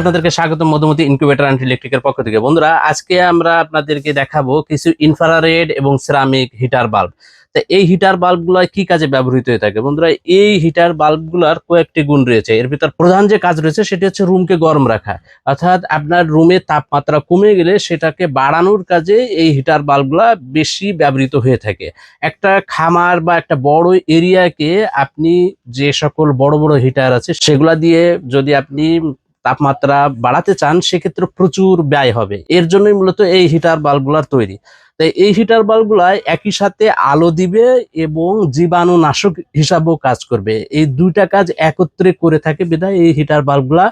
আপনাদেরকে স্বাগত Madhumati incubator and ইলেকট্রিকের পক্ষ থেকে। বন্ধুরা, আজকে আমরা আপনাদেরকে দেখাবো কিছু ইনফ্রারেড এবং সিরামিক হিটার বাল্ব তো এই হিটার বাল্বগুলো কি কাজে ব্যবহৃত হয়ে থাকে? বন্ধুরা, এই হিটার বাল্বগুলোর কয়েকটি গুণ রয়েছে। এর ভিতর প্রধান যে কাজ রয়েছে, সেটি হচ্ছে রুমকে গরম রাখা। অর্থাৎ আপনার রুমের তাপমাত্রা কমে গেলে সেটাকে বাড়ানোর কাজে এই হিটার বাল্বগুলা বেশি ব্যবহৃত হয়ে থাকে। একটা খামার বা একটা বড় এরিয়াকে আপনি যে সকল বড় বড় হিটার আছে, সেগুলা দিয়ে যদি আপনি তাপমাত্রা বাড়াতে চান সেক্ষেত্রে প্রচুর ব্যয় হবে। এর জন্যই মূলত এই হিটার বাল্বগুলার তৈরি। তাই এই হিটার বাল্বগুলাই একই সাথে আলো দিবে এবং জীবাণুনাশক হিসাবেও কাজ করবে। এই দুইটা কাজ একত্রে করে থাকে বিধায় এই হিটার বাল্বগুলা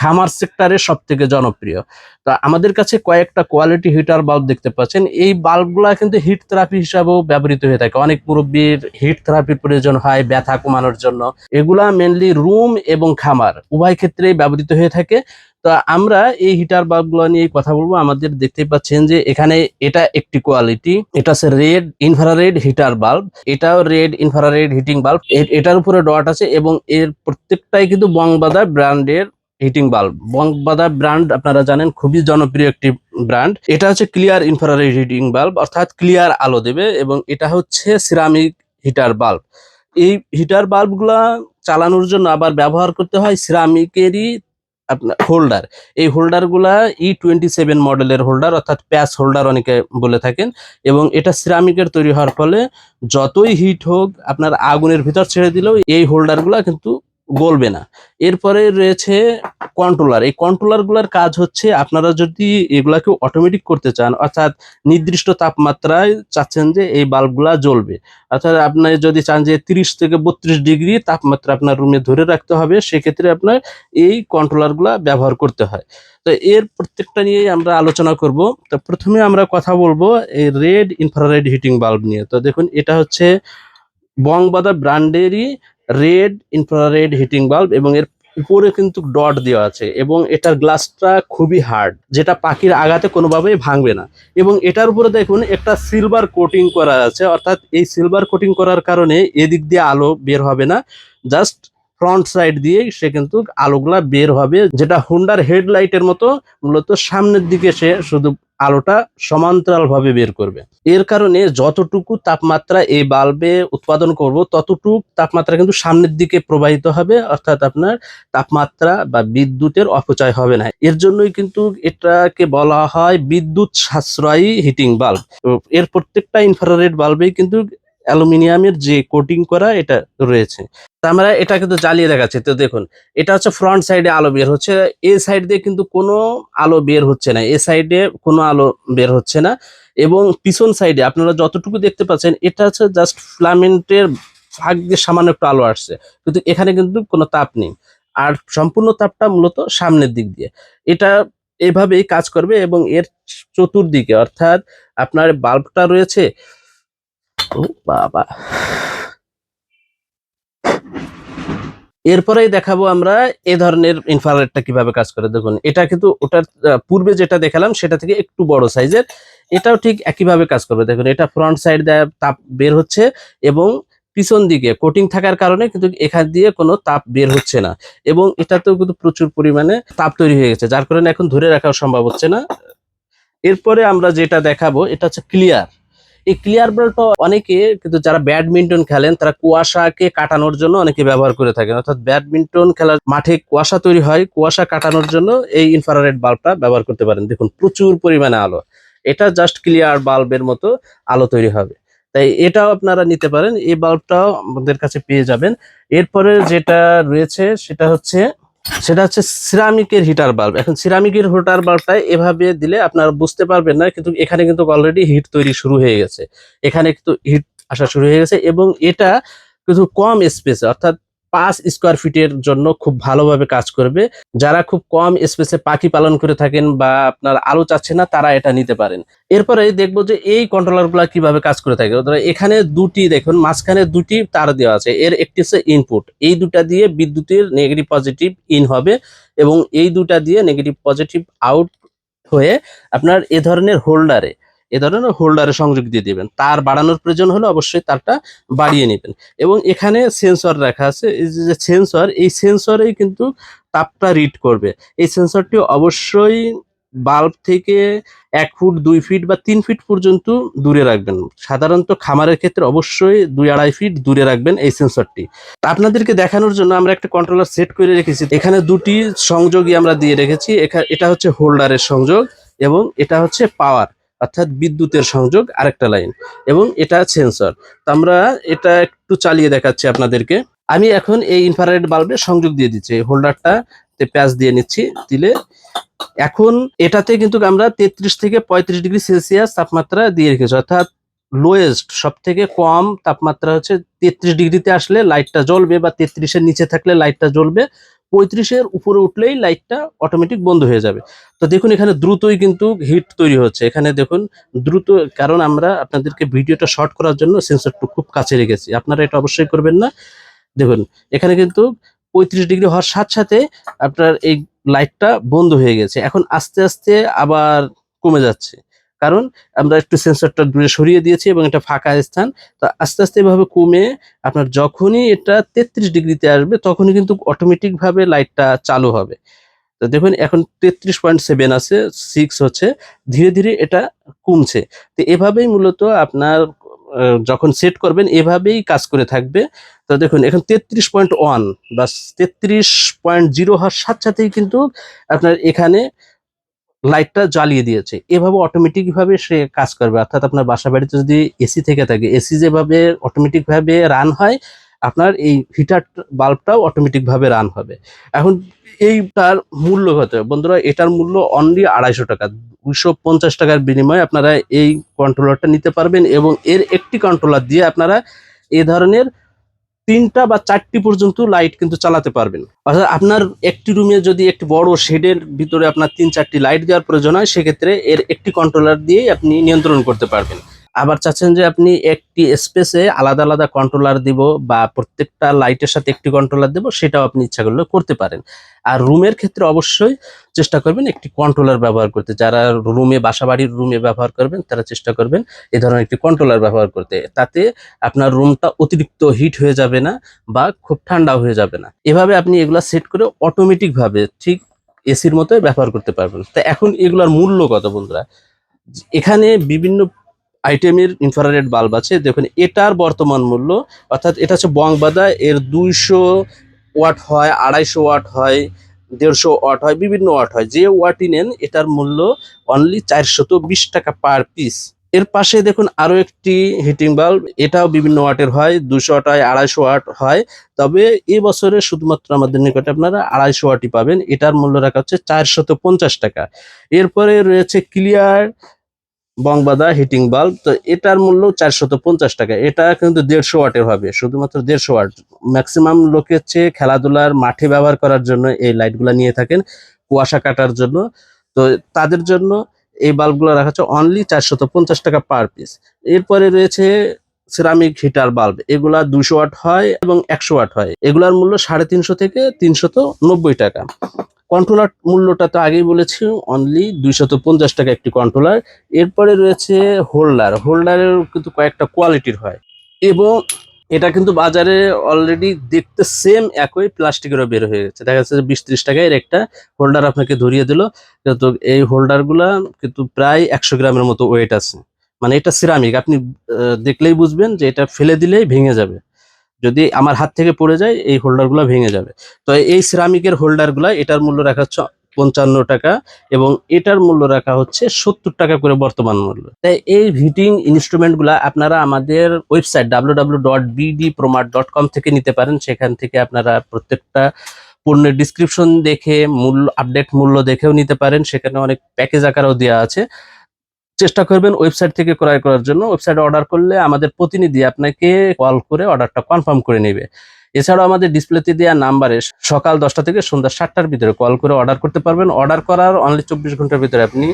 খামার সেক্টরে সব থেকে জনপ্রিয়। তো আমাদের কাছে কয়েকটা কোয়ালিটি হিটার বাল্ব দেখতে পাচ্ছেন। এই বাল্বগুলা কিন্তু হিট থেরাপি হিসাবেও ব্যবহৃত হয়ে থাকে। অনেক মুরব্বীর হিট থেরাপির প্রয়োজন হয়, ব্যথা কমানোর জন্য। এগুলা মেনলি রুম এবং খামার উভয় ক্ষেত্রেই ব্যবহৃত হয়ে থাকে। তো আমরা এই হিটার বাল্বগুলো নিয়ে কথা বলব। আমাদের দেখতে পাচ্ছেন যে এখানে এটা একটি কোয়ালিটি এটা হচ্ছে রেড ইনফ্রারেড হিটার বাল্ব এটাও রেড ইনফ্রারেড হিটিং বাল্ব এটার উপরে ডট আছে এবং এর প্রত্যেকটাই কিন্তু বংবাদা ব্র্যান্ডের হিটিং বাল্ব বংবাদা ব্র্যান্ড আপনারা জানেন, খুবই জনপ্রিয় একটি ব্র্যান্ড এটা হচ্ছে ক্লিয়ার ইনফ্রারেড হিটিং বাল্ব অর্থাৎ ক্লিয়ার আলো দেবে এবং এটা হচ্ছে সিরামিক হিটার বাল্ব এই হিটার বাল্বগুলা চালানোর জন্য আবার ব্যবহার করতে হয় সিরামিকেরই আপনার হোল্ডার এই হোল্ডারগুলা ই টোয়েন্টি সেভেন মডেলের হোল্ডার অর্থাৎ প্যাচ হোল্ডার অনেকে বলে থাকেন, এবং এটা সিরামিকের তৈরি হওয়ার ফলে যতই হিট হোক, আপনার আগুনের ভিতর ছেড়ে দিলেও এই হোল্ডারগুলা কিন্তু গলবে না। এরপরে রয়েছে কন্ট্রোলার এই কন্ট্রোলারগুলোর কাজ হচ্ছে আপনারা যদি এগুলাকে অটোমেটিক করতে চান, অর্থাৎ নির্দিষ্ট তাপমাত্রায় চাচ্ছেন যে এই বাল্বগুলা জ্বলবে। অর্থাৎ আপনি যদি চান যে তিরিশ থেকে বত্রিশ ডিগ্রি তাপমাত্রা আপনার রুমে ধরে রাখতে হবে, সেক্ষেত্রে আপনার এই কন্ট্রোলারগুলা ব্যবহার করতে হয়। তো এর প্রত্যেকটা নিয়েই আমরা আলোচনা করব। তো প্রথমে আমরা কথা বলব এই রেড ইনফ্রারেড হিটিং বাল্ব নিয়ে। তো দেখুন, এটা হচ্ছে বংবাদা ব্র্যান্ডেরই রেড ইনফ্রারেড হিটিং বাল্ব এবং এর উপরে কিন্তু ডট দেওয়া আছে এবং এটার গ্লাসটা খুবই হার্ড, যেটা পাখির আঘাতে কোনোভাবেই ভাঙবে না। এবং এটার উপরে দেখুন, একটা সিলভার কোটিং করা আছে, অর্থাৎ এই সিলভার কোটিং করার কারণে এদিক দিয়ে আলো বের হবে না জাস্ট ফ্রন্ট সাইড দিয়ে সে কিন্তু আলোগুলা বের হবে, যেটা হুন্ডার হেডলাইটের মতো, মূলত সামনের দিকে সে শুধু আলোটা সমান্তরালভাবে বের করবে। এর কারণে যতটুকু তাপমাত্রা এই বাল্বে উৎপাদন করব, ততটুকু তাপমাত্রা কিন্তু সামনের দিকে প্রবাহিত হবে, অর্থাৎ আপনার তাপমাত্রা বা বিদ্যুতের অপচয় হবে না। এর জন্যই কিন্তু এটাকে বলা হয় বিদ্যুৎ সাশ্রয়ী হিটিং বাল্ব এর প্রত্যেকটা ইনফ্রারেড বাল্বেই কিন্তু অ্যালুমিনিয়ামের যে কোটিং করা এটা রয়েছে। তা আমরা এটা কিন্তু জ্বালিয়ে দেখাচ্ছি। তো দেখুন, এটা হচ্ছে ফ্রন্ট সাইডে আলো বের হচ্ছে। এ সাইড দিয়ে কিন্তু কোনো আলো বের হচ্ছে না। এ সাইডে কোনো আলো বের হচ্ছে না। এবং পিছন সাইডে আপনারা যতটুকু দেখতে পাচ্ছেন, এটা হচ্ছে জাস্ট ফ্লামেন্টের ফাঁক দিয়ে সামান্য একটু আলো আসছে। কিন্তু এখানে কিন্তু কোনো তাপ নেই। আর সম্পূর্ণ তাপটা মূলত সামনের দিক দিয়ে। এটা এভাবেই কাজ করবে এবং এর চতুর্দিকে অর্থাৎ আপনার বাল্বটা রয়েছে ও বাবা। এরপরেই দেখাবো আমরা এ ধরনের ইনফ্রারেডটা কীভাবে কাজ করে। দেখুন, এটা কিন্তু ওটার পূর্বে যেটা দেখালাম সেটা থেকে একটু বড় সাইজের এটাও ঠিক একইভাবে কাজ করবে। দেখুন, এটা ফ্রন্ট সাইড দিয়ে তাপ বের হচ্ছে এবং পিছন দিকে কোটিং থাকার কারণে কিন্তু এখান দিয়ে কোনো তাপ বের হচ্ছে না এবং এটাতেও কিন্তু প্রচুর পরিমাণে তাপ তৈরি হয়ে গেছে, যার কারণে এখন ধরে রাখা সম্ভব হচ্ছে না। এরপরে আমরা যেটা দেখাবো, এটা হচ্ছে ক্লিয়ার এই ক্লিয়ার বাল্বটা অনেকে কিন্তু যারা ব্যাডমিন্টন খেলেন, তারা কুয়াশাকে কাটানোর জন্য অনেকে ব্যবহার করে থাকেন। অর্থাৎ ব্যাডমিন্টন খেলার মাঠে কুয়াশা তৈরি হয়, কুয়াশা কাটানোর জন্য এই ইনফ্রারেড বাল্বটা ব্যবহার করতে পারেন। দেখুন, প্রচুর পরিমাণে আলো। এটা জাস্ট ক্লিয়ার বাল্বের মতো আলো তৈরি হবে। তাই এটাও আপনারা নিতে পারেন। এই বাল্বটাও আমাদের কাছে পেয়ে যাবেন। এরপরে যেটা রয়েছে, সেটা হচ্ছে সেটা হচ্ছে সিরামিকের হিটার বাল্ব এখন সিরামিকের হিটার বাল্বটা এভাবে দিলে আপনারা বুঝতে পারবেন না, কিন্তু এখানে কিন্তু অলরেডি হিট তৈরি শুরু হয়ে গেছে। এখানে কিন্তু হিট আসা শুরু হয়ে গেছে এবং এটা কিন্তু কম স্পেসে অর্থাৎ পাঁচ স্কোয়ার ফিটের জন্য খুব ভালোভাবে কাজ করবে। যারা খুব কম স্পেসে পাখি পালন করে থাকেন বা আপনার আলো চাচ্ছে না, তারা এটা নিতে পারেন। এরপরে দেখব যে এই কন্ট্রোলারগুলা কীভাবে কাজ করে থাকে। এখানে দুটি দেখুন, মাঝখানে দুটি তার দেওয়া আছে। এর একটি হচ্ছে ইনপুট এই দুটা দিয়ে বিদ্যুতের নেগেটিভ পজিটিভ ইন হবে এবং এই দুটা দিয়ে নেগেটিভ পজিটিভ আউট হয়ে আপনার এ ধরনের হোল্ডারে এ ধরনের হোল্ডারে সংযোগ দিয়ে দিবেন। তার বাড়ানোর প্রয়োজন হলে অবশ্যই তারটা বাড়িয়ে নেবেন। এবং এখানে সেন্সর রাখা আছে। যে সেন্সর, এই সেন্সরেই কিন্তু তাপটা রিড করবে। এই সেন্সরটি অবশ্যই বাল্ব থেকে এক ফুট, দুই ফিট বা তিন ফিট পর্যন্ত দূরে রাখবেন। সাধারণত খামারের ক্ষেত্রে অবশ্যই দুই আড়াই ফিট দূরে রাখবেন এই সেন্সরটি। আপনাদেরকে দেখানোর জন্য আমরা একটা কন্ট্রোলার সেট করে রেখেছি। এখানে দুটি সংযোগই আমরা দিয়ে রেখেছি। এটা হচ্ছে হোল্ডারের সংযোগ এবং এটা হচ্ছে পাওয়ার অর্থাৎ বিদ্যুতের সংযোগ আরেকটা লাইন। এবং এটা সেন্সর তো আমরা এটা একটু চালিয়ে দেখাচ্ছি আপনাদেরকে। আমি এখন এই ইনফ্রারেড বাল্বে সংযোগ দিয়ে দিচ্ছি। এই হোল্ডারটা প্যাচ দিয়ে নিচ্ছি, দিলে এখন এটাতে কিন্তু আমরা তেত্রিশ থেকে পঁয়ত্রিশ ডিগ্রি সেলসিয়াস তাপমাত্রা দিয়ে রেখেছি। অর্থাৎ লোয়েস্ট সব থেকে কম তাপমাত্রা হচ্ছে তেত্রিশ ডিগ্রিতে আসলে লাইটটা জ্বলবে বা তেত্রিশের নিচে থাকলে লাইটটা জ্বলবে। পঁয়ত্রিশের উপরে উঠলেই লাইটটা অটোমেটিক বন্ধ হয়ে যাবে। তো দেখুন, এখানে দ্রুতই কিন্তু হিট তৈরি হচ্ছে। এখানে দেখুন, দ্রুত, কারণ আমরা আপনাদেরকে ভিডিওটা শর্ট করার জন্য সেন্সরটা খুব কাছে রেখেছি। আপনারা এটা অবশ্যই করবেন না। দেখুন, এখানে কিন্তু পঁয়ত্রিশ ডিগ্রি হওয়ার সাথে সাথে আপনার এই লাইটটা বন্ধ হয়ে গেছে। এখন আস্তে আস্তে আবার কমে যাচ্ছে। কারণ আমরা একটু সেন্সরটা দূরে সরিয়ে দিয়েছি এবং এটা ফাঁকা স্থান। তো আস্তে আস্তে এভাবে কমে আপনার যখনই এটা তেত্রিশ ডিগ্রিতে আসবে, তখনই কিন্তু অটোমেটিকভাবে লাইটটা চালু হবে। তো দেখুন, এখন তেত্রিশ পয়েন্ট সেভেন আছে সিক্স হচ্ছে, ধীরে ধীরে এটা কমছে। তো এভাবেই মূলত আপনার যখন সেট করবেন, এভাবেই কাজ করে থাকবে। তো দেখুন, এখন তেত্রিশ পয়েন্ট ওয়ান বা তেত্রিশ পয়েন্ট জিরো হওয়ার সাথে সাথেই কিন্তু আপনার এখানে লাইটটা জ্বালিয়ে দিয়েছে। এভাবে অটোমেটিক ভাবে সে কাজ করবে। অর্থাৎ আপনার বাসা বাড়িতে যদি এসি থেকে থাকে এসি যেভাবে অটোমেটিক ভাবে রান হয়, আপনার এই হিটার বাল্বটাও অটোমেটিক ভাবে রান হবে। এখন এইটার মূল্য কত? বন্ধুরা, এটার মূল্য অনলি আড়াইশো টাকা। দুশো পঞ্চাশ টাকার বিনিময়ে আপনারা এই কন্ট্রোলারটা নিতে পারবেন এবং এর একটি কন্ট্রোলার দিয়ে আপনারা এ ধরনের তিনটা বা চারটি পর্যন্ত লাইট কিন্তু চালাতে পারবেন। অর্থাৎ আপনার একটি রুমে যদি একটি বড় শেডের ভিতরে আপনার তিন চারটি লাইট দেওয়ার প্রয়োজন হয়, সেক্ষেত্রে এর একটি কন্ট্রোলার দিয়ে আপনি নিয়ন্ত্রণ করতে পারবেন। আবার চাচ্ছেন যে আপনি একটি স্পেসে আলাদা আলাদা কন্ট্রোলার দিব বা প্রত্যেকটা লাইটের সাথে একটি কন্ট্রোলার দেব, সেটাও আপনি ইচ্ছা করলে করতে পারেন। আর রুমের ক্ষেত্রে অবশ্যই চেষ্টা করবেন একটি কন্ট্রোলার ব্যবহার করতে। যারা রুমে বাসাবাড়ির রুমে ব্যবহার করবেন, তারা চেষ্টা করবেন এ ধরনের একটি কন্ট্রোলার ব্যবহার করতে। তাতে আপনার রুমটা অতিরিক্ত হিট হয়ে যাবে না বা খুব ঠান্ডা হয়ে যাবে না। এভাবে আপনি এগুলা সেট করে অটোমেটিকভাবে ঠিক এসির মতোই ব্যবহার করতে পারবেন। তা এখন এগুলার মূল্য কত বন্ধুরা? এখানে বিভিন্ন আইটেমের ইনফ্রারেড বাল্ব আছে। দেখুন, এটার বর্তমান মূল্য, অর্থাৎ এটা হচ্ছে বংবাদা এর দুইশো ওয়াট হয়, আড়াইশো ওয়াট হয়, দেড়শো ওয়াট হয়, বিভিন্ন ওয়াট হয়। যে ওয়াটই নেন, এটার মূল্য অনলি চারশত বিশ টাকা পার পিস এর পাশে দেখুন, আরও একটি হিটিং বাল্ব এটাও বিভিন্ন ওয়াটের হয় দুশো ওয়াট হয়, আড়াইশো ওয়াট হয়। তবে এ বছরে শুধুমাত্র আমাদের নিকটে আপনারা আড়াইশো ওয়াটই পাবেন। এটার মূল্য রাখা হচ্ছে চারশত পঞ্চাশ টাকা। এরপরে রয়েছে ক্লিয়ার বংবাদা হিটিং বাল্ব তো এটার মূল্য চারশত পঞ্চাশ টাকা। এটা কিন্তু দেড়শো ওয়াটের হবে, শুধুমাত্র দেড়শো ওয়াট। ম্যাক্সিমাম লোকে হচ্ছে খেলাধুলার মাঠে ব্যবহার করার জন্য এই লাইটগুলো নিয়ে থাকেন, কুয়াশা কাটার জন্য। তো তাদের জন্য এই বাল্বগুলো রাখা হচ্ছে অনলি চারশত পঞ্চাশ টাকা পার পিস এরপরে রয়েছে সিরামিক হিটার বাল্ব এগুলা দুশো ওয়াট হয় এবং একশো ওয়াট হয়। এগুলার মূল্য সাড়ে তিনশো থেকে তিনশত নব্বই টাকা। কন্ট্রোলার মূল্যটা তো আগেই বলেছি অনলি দুইশত পঞ্চাশ টাকা একটি কন্ট্রোলার এরপরে রয়েছে হোল্ডার হোল্ডারের কিন্তু কয়েকটা কোয়ালিটির হয়। এবং এটা কিন্তু বাজারে অলরেডি দেখতে সেম একই প্লাস্টিকেরও বের হয়ে গেছে। দেখা যাচ্ছে বিশ ত্রিশ টাকায় একটা হোল্ডার আপনাকে ধরিয়ে দিল। কিন্তু এই হোল্ডারগুলা কিন্তু প্রায় একশো গ্রামের মতো ওয়েট আছে। মানে এটা সিরামিক আপনি দেখলেই বুঝবেন যে এটা ফেলে দিলেই ভেঙে যাবে। যদি আমার হাত থেকে পড়ে যায়, এই হোল্ডারগুলো ভেঙে যাবে। তো এই সিরামিকের হোল্ডারগুলা এটার মূল্য রাখা হচ্ছে পঞ্চান্ন টাকা এবং এটার মূল্য রাখা হচ্ছে সত্তর টাকা করে বর্তমান মূল্য। তাই এই হিটিং ইনস্ট্রুমেন্টগুলা আপনারা আমাদের ওয়েবসাইট ডাব্লিউ থেকে নিতে পারেন। সেখান থেকে আপনারা প্রত্যেকটা পণ্যের ডিসক্রিপশন দেখে মূল্য আপডেট মূল্য দেখেও নিতে পারেন। সেখানে অনেক প্যাকেজ আকারও দেওয়া আছে। চেষ্টা করবেন ওয়েবসাইট থেকে ক্রয় করার জন্য। ওয়েবসাইটে অর্ডার করলে আমাদের প্রতিনিধি আপনাকে কল করে অর্ডারটা কনফার্ম করে নেবে। এছাড়াও আমাদের ডিসপ্লেতে দেওয়া নাম্বারে সকাল দশটা থেকে সন্ধ্যা সাতটার ভিতরে কল করে অর্ডার করতে পারবেন। অর্ডার করার অনলি চব্বিশ ঘণ্টার ভিতরে আপনি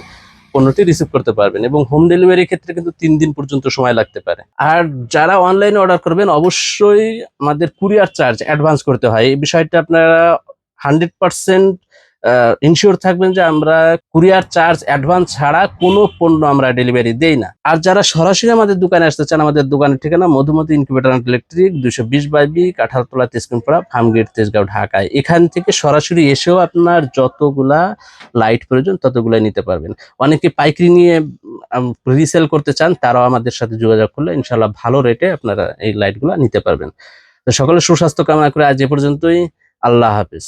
পণ্যটি রিসিভ করতে পারবেন এবং হোম ডেলিভারির ক্ষেত্রে কিন্তু তিন দিন পর্যন্ত সময় লাগতে পারে। আর যারা অনলাইনে অর্ডার করবেন, অবশ্যই আমাদের কুরিয়ার চার্জ অ্যাডভান্স করতে হয়। এই বিষয়টা আপনারা হান্ড্রেড পার্সেন্ট ইনশিওর থাকবেন যে আমরা কুরিয়ার চার্জ অ্যাডভান্স ছাড়া কোনো পণ্য আমরা ডেলিভারি দেই না। আর যারা সরাসরি আমাদের দোকানে আসতে চান, আমাদের দোকানের ঠিকানা মধুমতি ইনকিউবেটার অ্যান্ড ইলেকট্রিক দুশো বিশ বাই বি কাঁঠালতলা তেজকুনপাড়া ফার্মগেট তেজগাঁও ঢাকায় এখান থেকে সরাসরি এসেও আপনার যতগুলা লাইট প্রয়োজন, ততগুলাই নিতে পারবেন। অনেকে পাইকারি নিয়ে রিসেল করতে চান, তারাও আমাদের সাথে যোগাযোগ করলে ইনশাল্লাহ ভালো রেটে আপনারা এই লাইটগুলো নিতে পারবেন। তো সকলে সুস্বাস্থ্য কামনা করে আজ এ পর্যন্তই। আল্লাহ হাফিজ।